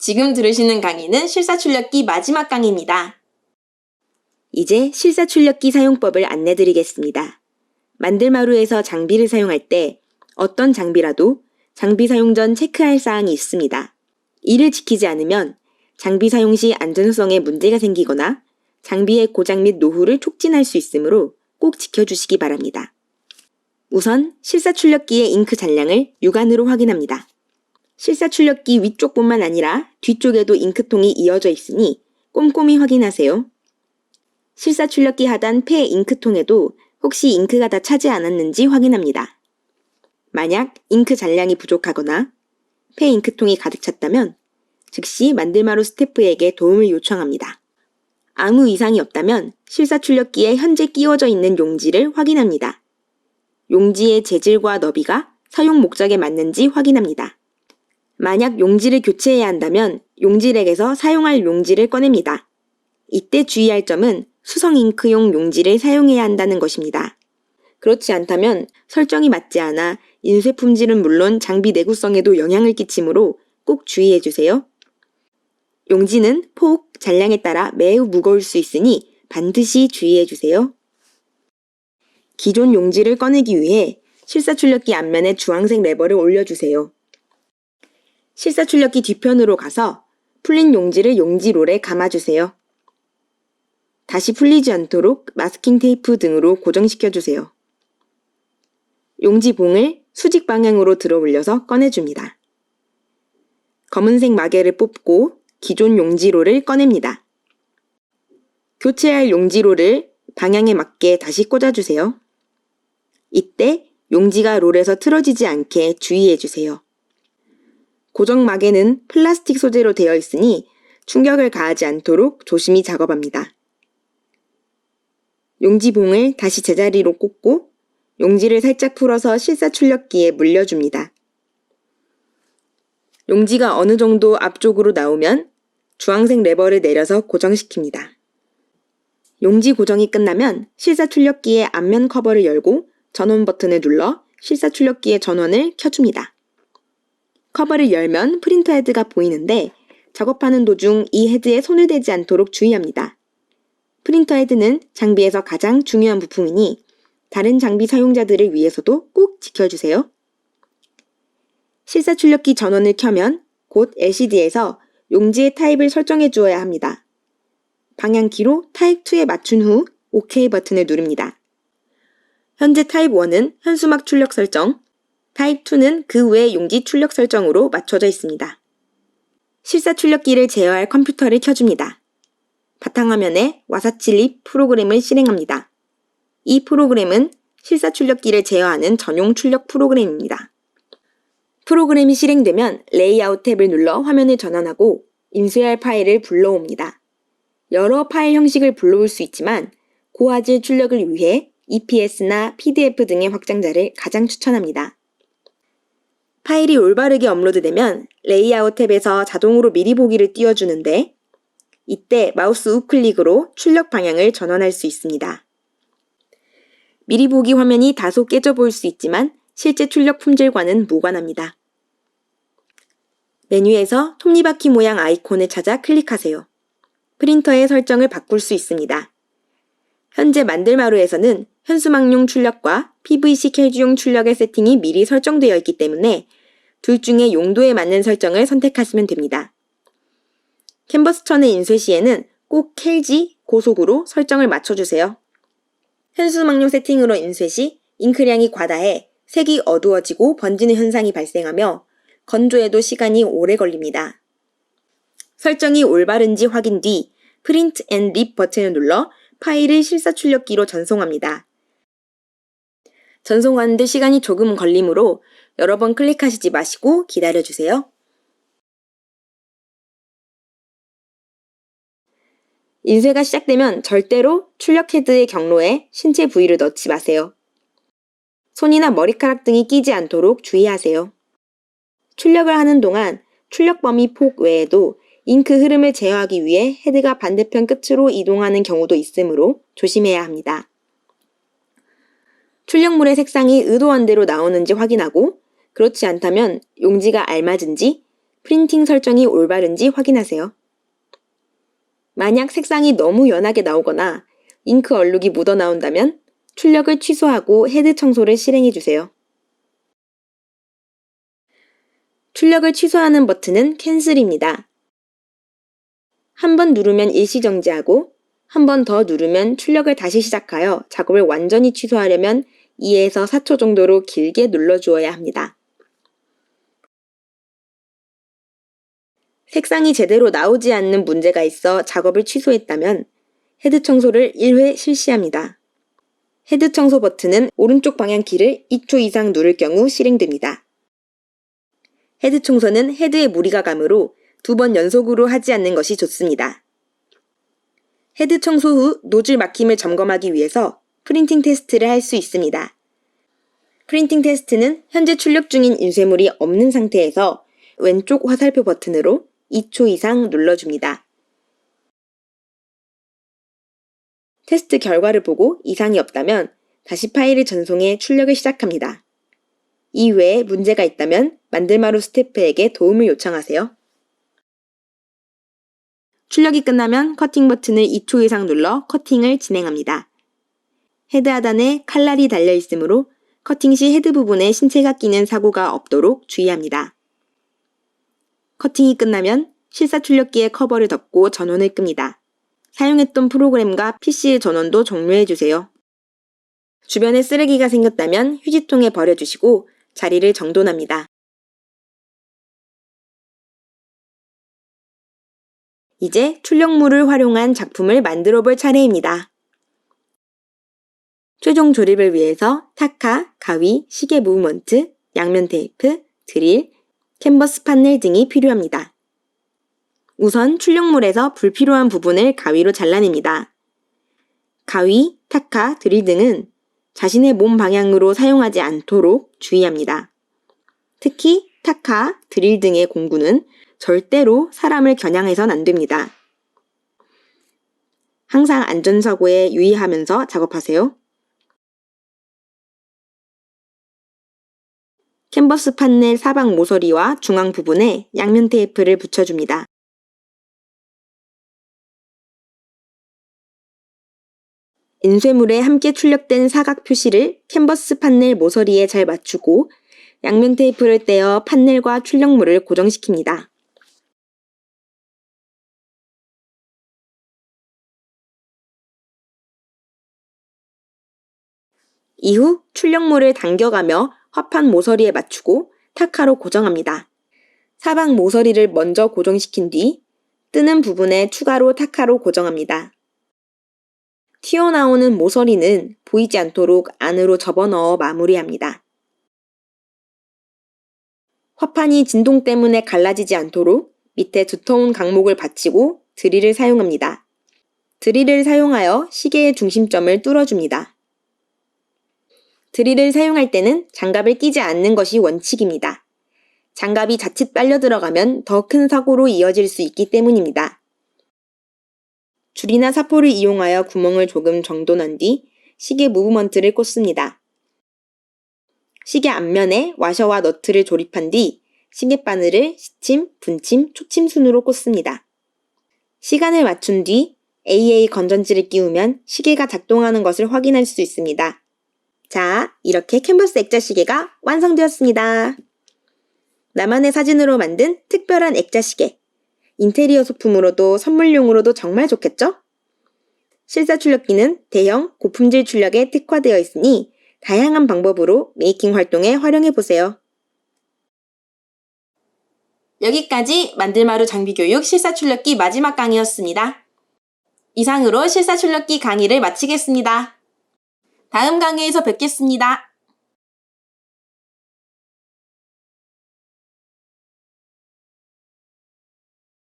지금 들으시는 강의는 실사출력기 마지막 강의입니다. 이제 실사출력기 사용법을 안내드리겠습니다. 만들마루에서 장비를 사용할 때 어떤 장비라도 장비 사용 전 체크할 사항이 있습니다. 이를 지키지 않으면 장비 사용 시 안전성에 문제가 생기거나 장비의 고장 및 노후를 촉진할 수 있으므로 꼭 지켜주시기 바랍니다. 우선 실사출력기의 잉크 잔량을 육안으로 확인합니다. 실사 출력기 위쪽뿐만 아니라 뒤쪽에도 잉크통이 이어져 있으니 꼼꼼히 확인하세요. 실사 출력기 하단 폐 잉크통에도 혹시 잉크가 다 차지 않았는지 확인합니다. 만약 잉크 잔량이 부족하거나 폐 잉크통이 가득 찼다면 즉시 만들마루 스태프에게 도움을 요청합니다. 아무 이상이 없다면 실사 출력기에 현재 끼워져 있는 용지를 확인합니다. 용지의 재질과 너비가 사용 목적에 맞는지 확인합니다. 만약 용지를 교체해야 한다면 용지렉에서 사용할 용지를 꺼냅니다. 이때 주의할 점은 수성 잉크용 용지를 사용해야 한다는 것입니다. 그렇지 않다면 설정이 맞지 않아 인쇄 품질은 물론 장비 내구성에도 영향을 끼치므로 꼭 주의해 주세요. 용지는 폭, 잔량에 따라 매우 무거울 수 있으니 반드시 주의해 주세요. 기존 용지를 꺼내기 위해 실사출력기 앞면에 주황색 레버를 올려주세요. 실사출력기 뒤편으로 가서 풀린 용지를 용지롤에 감아주세요. 다시 풀리지 않도록 마스킹 테이프 등으로 고정시켜 주세요. 용지 봉을 수직 방향으로 들어 올려서 꺼내줍니다. 검은색 마개를 뽑고 기존 용지로를 꺼냅니다. 교체할 용지로를 방향에 맞게 다시 꽂아주세요. 이때 용지가 롤에서 틀어지지 않게 주의해 주세요. 고정 마개는 플라스틱 소재로 되어 있으니 충격을 가하지 않도록 조심히 작업합니다. 용지봉을 다시 제자리로 꽂고 용지를 살짝 풀어서 실사출력기에 물려줍니다. 용지가 어느 정도 앞쪽으로 나오면 주황색 레버를 내려서 고정시킵니다. 용지 고정이 끝나면 실사출력기의 앞면 커버를 열고 전원 버튼을 눌러 실사출력기의 전원을 켜줍니다. 커버를 열면 프린터 헤드가 보이는데 작업하는 도중 이 헤드에 손을 대지 않도록 주의합니다. 프린터 헤드는 장비에서 가장 중요한 부품이니 다른 장비 사용자들을 위해서도 꼭 지켜주세요. 실사 출력기 전원을 켜면 곧 LCD에서 용지의 타입을 설정해 주어야 합니다. 방향키로 타입 2에 맞춘 후 OK 버튼을 누릅니다. 현재 타입 1은 현수막 출력 설정, 타입 2는 그 외의 용지 출력 설정으로 맞춰져 있습니다. 실사 출력기를 제어할 컴퓨터를 켜줍니다. 바탕화면에 와사칠립 프로그램을 실행합니다. 이 프로그램은 실사 출력기를 제어하는 전용 출력 프로그램입니다. 프로그램이 실행되면 레이아웃 탭을 눌러 화면을 전환하고 인쇄할 파일을 불러옵니다. 여러 파일 형식을 불러올 수 있지만 고화질 출력을 위해 EPS나 PDF 등의 확장자를 가장 추천합니다. 파일이 올바르게 업로드되면 레이아웃 탭에서 자동으로 미리 보기를 띄워주는데 이때 마우스 우클릭으로 출력 방향을 전환할 수 있습니다. 미리 보기 화면이 다소 깨져 보일 수 있지만 실제 출력 품질과는 무관합니다. 메뉴에서 톱니바퀴 모양 아이콘을 찾아 클릭하세요. 프린터의 설정을 바꿀 수 있습니다. 현재 만들마루에서는 현수막용 출력과 PVC 캘주용 출력의 세팅이 미리 설정되어 있기 때문에 둘 중에 용도에 맞는 설정을 선택하시면 됩니다. 캔버스 천의 인쇄 시에는 꼭 캘지, 고속으로 설정을 맞춰주세요. 현수막용 세팅으로 인쇄 시 잉크량이 과다해 색이 어두워지고 번지는 현상이 발생하며 건조에도 시간이 오래 걸립니다. 설정이 올바른지 확인 뒤 프린트 앤 립 버튼을 눌러 파일을 실사 출력기로 전송합니다. 전송하는데 시간이 조금 걸리므로 여러 번 클릭하시지 마시고 기다려주세요. 인쇄가 시작되면 절대로 출력 헤드의 경로에 신체 부위를 넣지 마세요. 손이나 머리카락 등이 끼지 않도록 주의하세요. 출력을 하는 동안 출력 범위 폭 외에도 잉크 흐름을 제어하기 위해 헤드가 반대편 끝으로 이동하는 경우도 있으므로 조심해야 합니다. 출력물의 색상이 의도한 대로 나오는지 확인하고 그렇지 않다면 용지가 알맞은지 프린팅 설정이 올바른지 확인하세요. 만약 색상이 너무 연하게 나오거나 잉크 얼룩이 묻어 나온다면 출력을 취소하고 헤드 청소를 실행해 주세요. 출력을 취소하는 버튼은 캔슬입니다. 한 번 누르면 일시 정지하고 한 번 더 누르면 출력을 다시 시작하여 작업을 완전히 취소하려면 2에서 4초 정도로 길게 눌러주어야 합니다. 색상이 제대로 나오지 않는 문제가 있어 작업을 취소했다면 헤드 청소를 1회 실시합니다. 헤드 청소 버튼은 오른쪽 방향 키를 2초 이상 누를 경우 실행됩니다. 헤드 청소는 헤드에 무리가 가므로 두 번 연속으로 하지 않는 것이 좋습니다. 헤드 청소 후 노즐 막힘을 점검하기 위해서 프린팅 테스트를 할 수 있습니다. 프린팅 테스트는 현재 출력 중인 인쇄물이 없는 상태에서 왼쪽 화살표 버튼으로 2초 이상 눌러줍니다. 테스트 결과를 보고 이상이 없다면 다시 파일을 전송해 출력을 시작합니다. 이외에 문제가 있다면 만들마루 스태프에게 도움을 요청하세요. 출력이 끝나면 커팅 버튼을 2초 이상 눌러 커팅을 진행합니다. 헤드 하단에 칼날이 달려 있으므로 커팅 시 헤드 부분에 신체가 끼는 사고가 없도록 주의합니다. 커팅이 끝나면 실사 출력기의 커버를 덮고 전원을 끕니다. 사용했던 프로그램과 PC의 전원도 종료해 주세요. 주변에 쓰레기가 생겼다면 휴지통에 버려주시고 자리를 정돈합니다. 이제 출력물을 활용한 작품을 만들어 볼 차례입니다. 최종 조립을 위해서 타카, 가위, 시계 무브먼트, 양면 테이프, 드릴, 캔버스 판넬 등이 필요합니다. 우선 출력물에서 불필요한 부분을 가위로 잘라냅니다. 가위, 타카, 드릴 등은 자신의 몸 방향으로 사용하지 않도록 주의합니다. 특히 타카, 드릴 등의 공구는 절대로 사람을 겨냥해선 안 됩니다. 항상 안전사고에 유의하면서 작업하세요. 캔버스 판넬 사방 모서리와 중앙 부분에 양면 테이프를 붙여줍니다. 인쇄물에 함께 출력된 사각 표시를 캔버스 판넬 모서리에 잘 맞추고 양면 테이프를 떼어 판넬과 출력물을 고정시킵니다. 이후 출력물을 당겨가며 화판 모서리에 맞추고 타카로 고정합니다. 사방 모서리를 먼저 고정시킨 뒤 뜨는 부분에 추가로 타카로 고정합니다. 튀어나오는 모서리는 보이지 않도록 안으로 접어넣어 마무리합니다. 화판이 진동 때문에 갈라지지 않도록 밑에 두터운 강목을 받치고 드릴을 사용합니다. 드릴을 사용하여 시계의 중심점을 뚫어줍니다. 드릴을 사용할 때는 장갑을 끼지 않는 것이 원칙입니다. 장갑이 자칫 빨려 들어가면 더 큰 사고로 이어질 수 있기 때문입니다. 줄이나 사포를 이용하여 구멍을 조금 정돈한 뒤 시계 무브먼트를 꽂습니다. 시계 앞면에 와셔와 너트를 조립한 뒤 시계 바늘을 시침, 분침, 초침 순으로 꽂습니다. 시간을 맞춘 뒤 AA 건전지를 끼우면 시계가 작동하는 것을 확인할 수 있습니다. 자, 이렇게 캔버스 액자 시계가 완성되었습니다. 나만의 사진으로 만든 특별한 액자 시계. 인테리어 소품으로도 선물용으로도 정말 좋겠죠? 실사 출력기는 대형 고품질 출력에 특화되어 있으니 다양한 방법으로 메이킹 활동에 활용해 보세요. 여기까지 만들마루 장비교육 실사 출력기 마지막 강의였습니다. 이상으로 실사 출력기 강의를 마치겠습니다. 다음 강의에서 뵙겠습니다.